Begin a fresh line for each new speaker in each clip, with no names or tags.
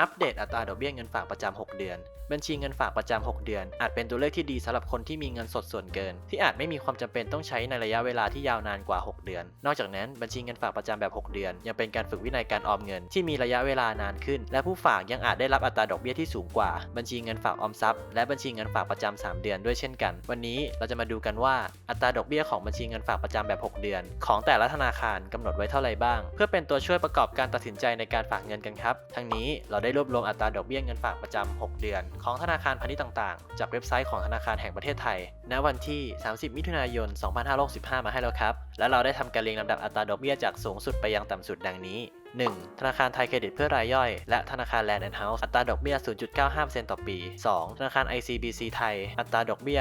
อัปเดตอัตราดอกเบี้ยเงินฝากประจำ 6 เดือน บัญชีเงินฝากประจำ 6 เดือน อาจเป็นตัวเลือกที่ดีสำหรับคนที่มีเงินสดส่วนเกิน ที่อาจไม่มีความจำเป็นต้องใช้ในระยะเวลาที่ยาวนานกว่า 6 เดือน นอกจากนั้นบัญชีเงินฝากประจำแบบ 6 เดือน ยังเป็นการฝึกวินัยการออมเงินที่มีระยะเวลานานขึ้น และผู้ฝากยังอาจได้รับอัตราดอกเบี้ยที่สูงกว่า บัญชีเงินฝากออมทรัพย์และบัญชีเงินฝากประจำ 3 เดือนด้วยเช่นกัน วันนี้เราจะมาดูกันว่าอัตราดอกเบี้ยของบัญชีเงินฝากประจำแบบ 6 เดือน ของแต่ละธนาคารกำหนดไว้เท่าไหร่บ้าง เพื่อเป็นตัวช่วยประกอบการตัดสินใจในการฝากเงินกันครับทั้งนี้เราได้รวบรวมอัตราดอกเบี้ยเงินฝากประจำ6เดือน ของธนาคารพาณิชย์ต่างๆ จากเว็บไซต์ของธนาคารแห่งประเทศไทย ณ วันที่ 30 มิถุนายน 2565 มาให้แล้วครับ และเราได้ทำการเรียงลำดับอัตราดอกเบี้ยจากสูงสุดไปยังต่ำสุดดังนี้ 1. ธนาคารไทยเครดิตเพื่อรายย่อย และธนาคารแลนด์แอนด์เฮาส์อัตราดอกเบี้ย 0.95%ต่อปี 2. ธนาคาร ICBC ไทย อัตราดอกเบี้ย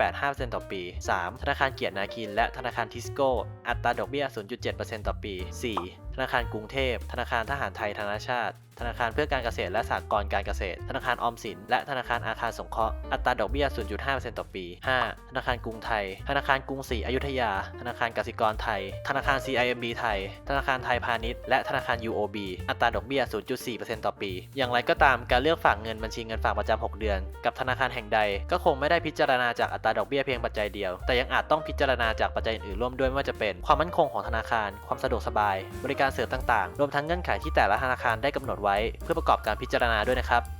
0.85%ต่อปี 3. ธนาคารเกียรตินาคิน และธนาคารทิสโก้ อัตราดอกเบี้ย 0.7%ต่อปี 4. ธนาคารกรุงเทพ ธนาคารทหารไทยธนาชาติ ธนาคารเพื่อการเกษตรและสหกรณ์การเกษตร ธนาคารออมสิน และธนาคารอาคารสงเคราะห์ อัตราดอกเบี้ย 0.5%ต่อปี 5. ธนาคารกรุงไทย ธนาคารกรุงศรีอยุธยา ธนาคารกสิกรไทย ธนาคาร CIMB ไทย ธนาคารไทยพาณิชย์ และธนาคารคาร UOB อัตราดอกเบี้ย 0.4%ต่อปี อย่างไรก็ตามการเลือกฝากเงินบัญชีเงินฝากประจำ6 เดือน กับธนาคารแห่งใด ก็คงไม่ได้พิจารณาจากอัตราดอกเบี้ยเพียงปัจจัยเดียว แต่ยังอาจต้องพิจารณาจากปัจจัยอื่นๆร่วมด้วยไม่ว่าจะเป็น ความมั่นคงของธนาคาร ความสะดวกสบาย บริการเสริมต่างๆ รวมทั้งเงื่อนไขที่แต่ละธนาคารได้กำหนดไว้ เพื่อประกอบการพิจารณาด้วยนะครับ